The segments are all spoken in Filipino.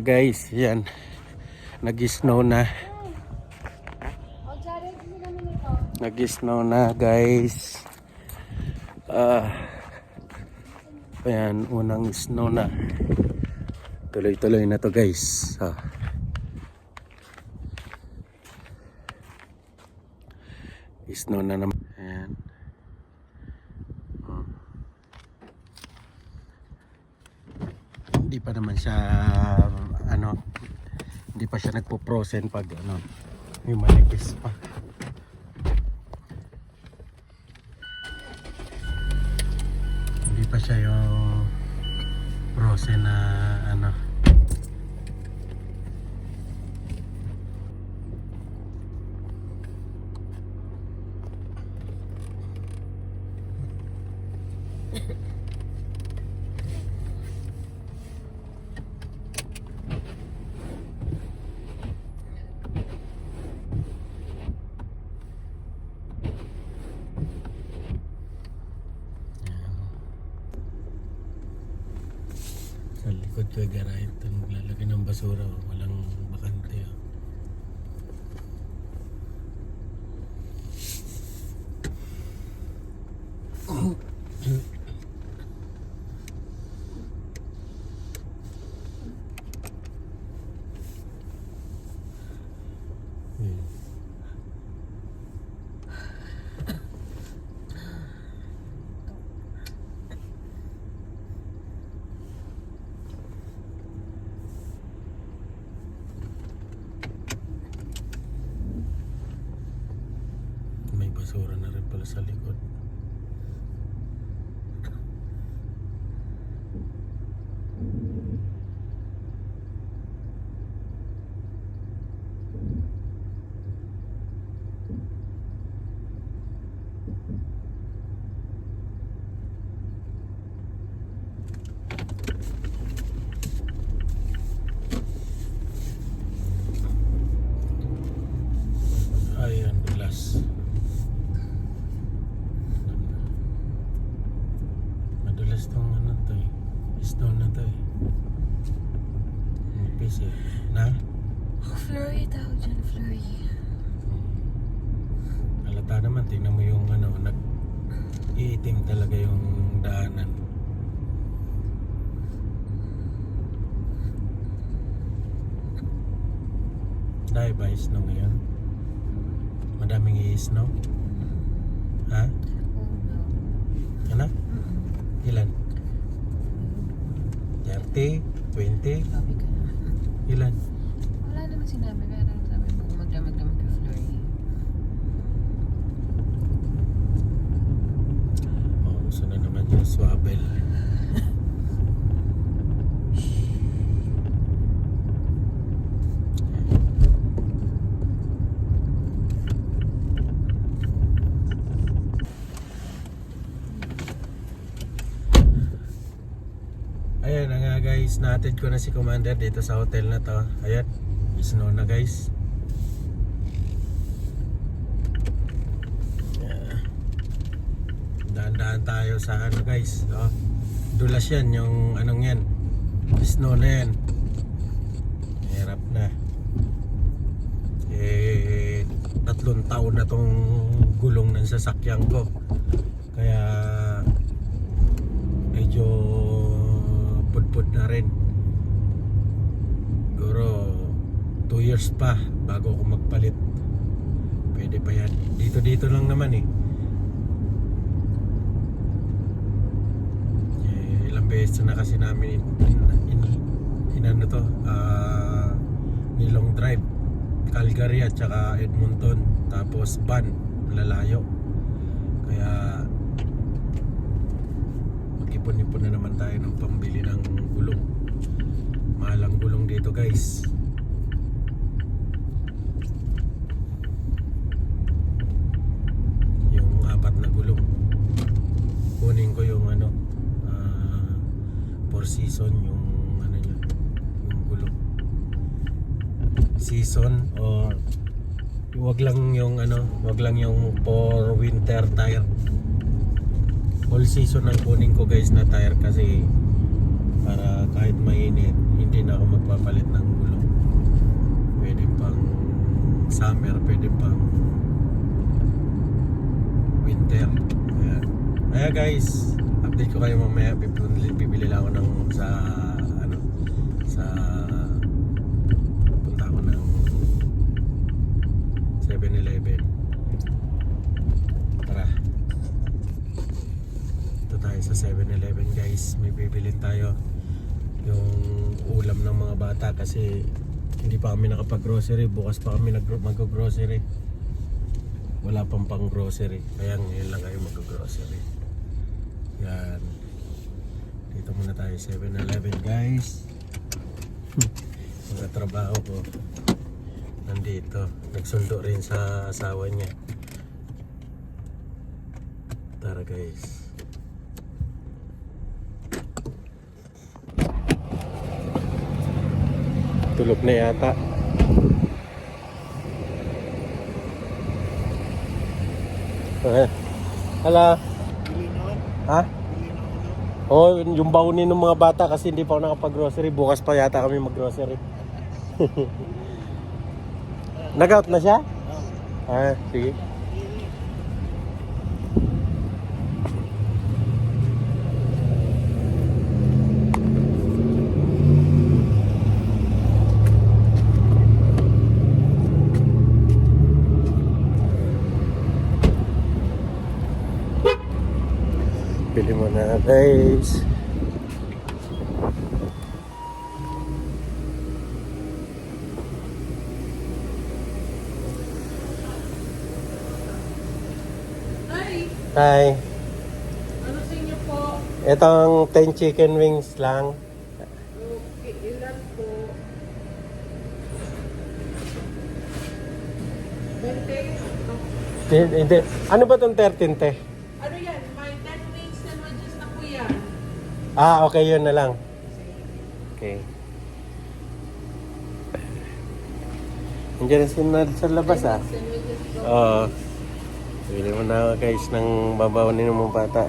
guys, yan. Nag-snow na. Nag-snow na guys. Ah. ayan, unang snow na. Tuloy-tuloy na to guys. Ah. Snow na naman. Ayan. Oh. Hindi pa naman siya ano hindi pa siya nagpo-frozen pag ano may manipis pa. Hindi pa siya yung frozen na ano Sa likod ko garay ito naglalagay ng basura. Walang bakante oh. Hmm. May basura na rin pala sa likod. Ayan, glass. Madulas tong ano to eh. Stone na to eh. Eh. Na? Oh, flurry tawag dyan, flurry. Halata naman, tingnan mo yung ano, nag iitim talaga yung daanan. Dahil ba snow ngayon? Madaming i-snow? Ha? Oh no. Ano? Ilan? 30? 20? Ilan? Wala naman sinabi kaya lang sabi mo magdamag-damag ka flurry. Mauso na naman yung swavel. Ayan na nga guys, natid ko na si Commander dito sa hotel na to. Ayan, snow na guys. Daan-daan tayo sa ano guys. Oh. Dulas yan yung anong yan. Snow na yan. Hirap na. Eh, tatlong taon na tong gulong ng sasakyan ko. Kaya medyo pudpud na rin. Siguro 2 years pa bago ako magpalit. Pwede pa yan. Dito-dito lang naman eh. Eh, ilang beses na kasi namin in, in, in, inano to, ah, Nilong Drive, Calgary at saka Edmonton, tapos Ban, lalayo. Kaya mag-ipon-ipon na naman tayo ng pambili ng gulong. Mahal ang gulong dito guys. Yung apat na gulong kunin ko yung ano ah, four season yung ano yun yung gulong season o wag lang yung ano wag lang yung for winter tire all season ang kunin ko guys na tire kasi para kahit mainit hindi na ako magpapalit ng gulong pwede pang summer pwede pang winter. Ayan. Kaya guys. Update ko kayo mamaya. Bibili, bibili lang ako ng sa ano sa punta ako ng 7-Eleven tara dito tayo sa 7-Eleven guys. May bibilin tayo yung ulam ng mga bata kasi hindi pa kami nakapag-grocery. Bukas pa kami mag-grocery. Wala pang pang grocery kaya ngayon lang kayo mag-grocery. Yan. Dito muna tayo 7-Eleven guys. Mga trabaho ko. Nandito. Nagsundo rin sa asawa niya. Tara guys tulog na yata eh hala ha Oh, yung baunin ng mga bata kasi hindi pa ako nakapag-grocery. Bukas pa yata kami mag-grocery. Nag-out na siya? Ah, sige. Bili mo na guys. Hi. ano sa inyo po? Itong 10 chicken wings lang. Okay, ilan po? 20? Hindi, hindi. Ano ba itong 13 te? Ano yan? Ah, okay yun na lang. Okay. Nandiyan si Nad sa labas ah. Oo. Bili mo na guys ng babawanin ng mga bata.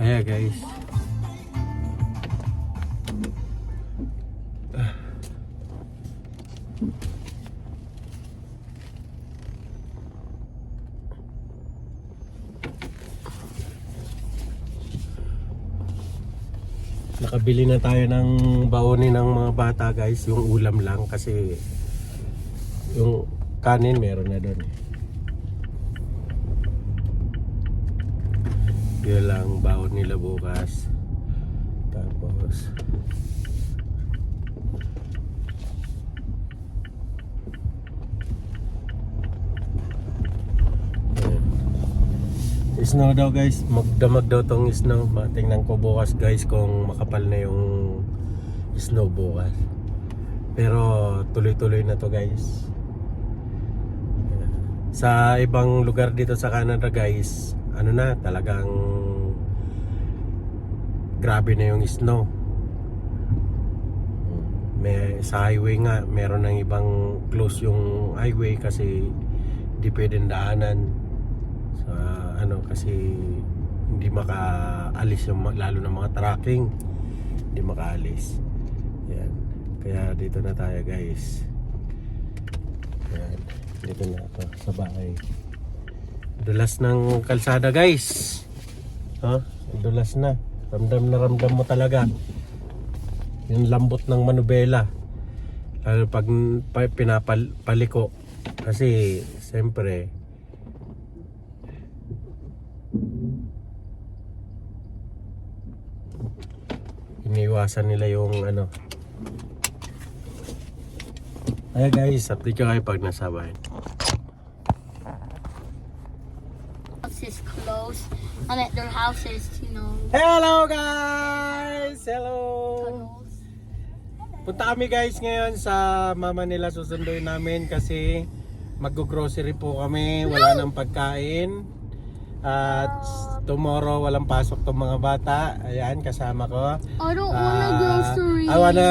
Kaya guys. Nakabili na tayo ng baonin ng mga bata guys, yung ulam lang kasi yung kanin meron na doon. Yun lang baon nila bukas. Tapos Ayan. Snow daw guys, magdamag daw tong snow. Tingnan ko bukas guys kung makapal na yung snow bukas. Pero tuloy-tuloy na to guys. Sa ibang lugar dito sa Canada guys, ano na talagang grabe na yung snow. May, sa highway nga, meron ng ibang close yung highway kasi di pwedeng daanan ano kasi hindi makaalis yung lalo ng mga tracking. Hindi makaalis. Yan. Kaya dito na tayo guys. Yan. Dito na ako sa bahay. Dulas ng kalsada guys. Ha? Dulas na. Ramdam na ramdam mo talaga. Yung lambot ng manubela. Lalo pag pa, pinapaliko kasi siyempre iniwasan nila yung ano. Ay guys update ko kayo pag nasa bahay. Is closed. And that their houses, you know, hello guys! Hello! Tunnels. punta kami guys ngayon sa mama nila susunduin namin kasi mag-grocery po kami. Wala nang pagkain at tomorrow walang pasok tong mga bata ayan kasama ko I don't want a Ah, grocery. I wanna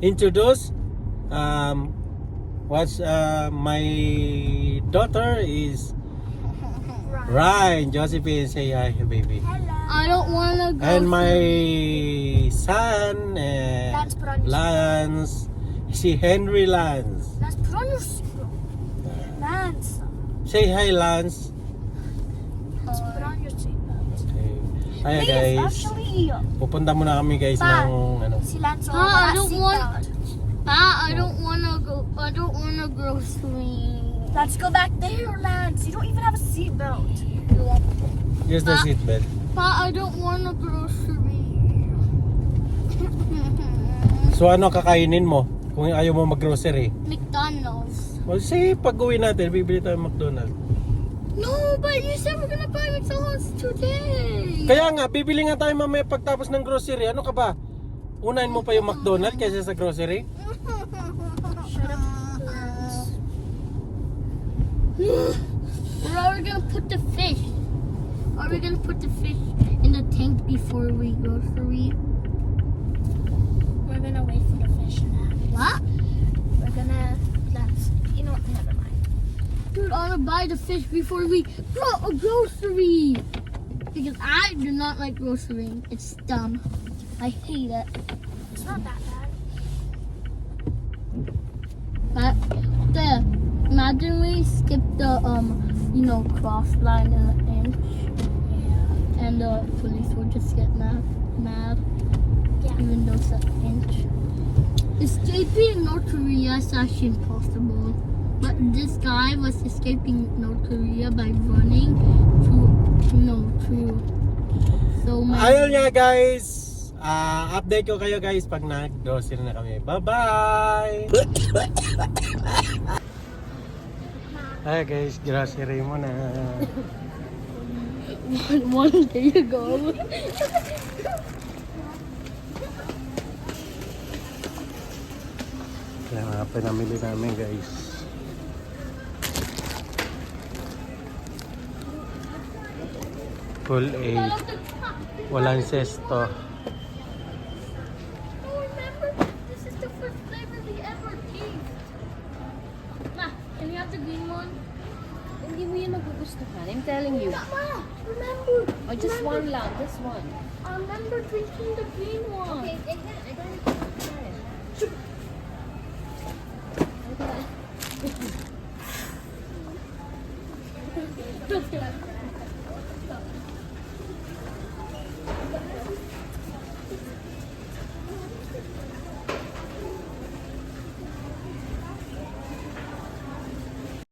introduce um, What's uh, my daughter is Ryan. Josephine, say hi, baby. I don't want to go. And my son and Lance, Lance, si Henry Lance. Let's put on your seatbelt. Lance. Say hi, Lance. Put on your seatbelt. Okay. Please, guys. actually. Pupunta muna kami guys Pa. ng ano. Si Lance. Pa, I don't want- seatbelt. Ah, I don't wanna go. I don't wanna grocery. Let's go back there, Lance. You don't even have a seatbelt. Here's the Pa. seatbelt. Pa, I don't wanna grocery. So ano kakainin mo? Kung ayaw mo mag-grocery. McDonald's. O sige, pag uwi natin, bibili tayo ng McDonald's. No, but you said we're gonna buy McDonald's today. Kaya nga, bibili nga tayo mamaya pagtapos ng grocery. Ano ka ba? Unahin mo pa yung McDonald's kaysa sa grocery? Shut up, Lance. Where are we gonna put the fish? Are we gonna put the fish in the tank before we grocery? We're gonna wait for the fish now. What? We're gonna. Dude, I wanna buy the fish before we go a grocery. Because I do not like grocerying. It's dumb. I hate it. It's not that bad. But the imagine we skip the um you know cross line in the inch Yeah. and the police will just get mad mad Yeah. even though it's an inch. Escaping North Korea is actually impossible. But this guy was escaping North Korea by running to no to so my Ayun nga guys. Ah, update ko kayo guys pag nag-grocery na kami. Bye-bye! Hi guys, grocery mo na. one, one day ago. Kaya nga pinamili namin guys. Full 8. Walang sesto. Oh, remember? This is the first flavor we ever taste. Ma, can you have the green one? Hindi mo yan magugustuhan. I'm telling you. Ma, remember? Oh, just one lang. Just one. I remember drinking the green one. Okay, I got, I got it. I got it.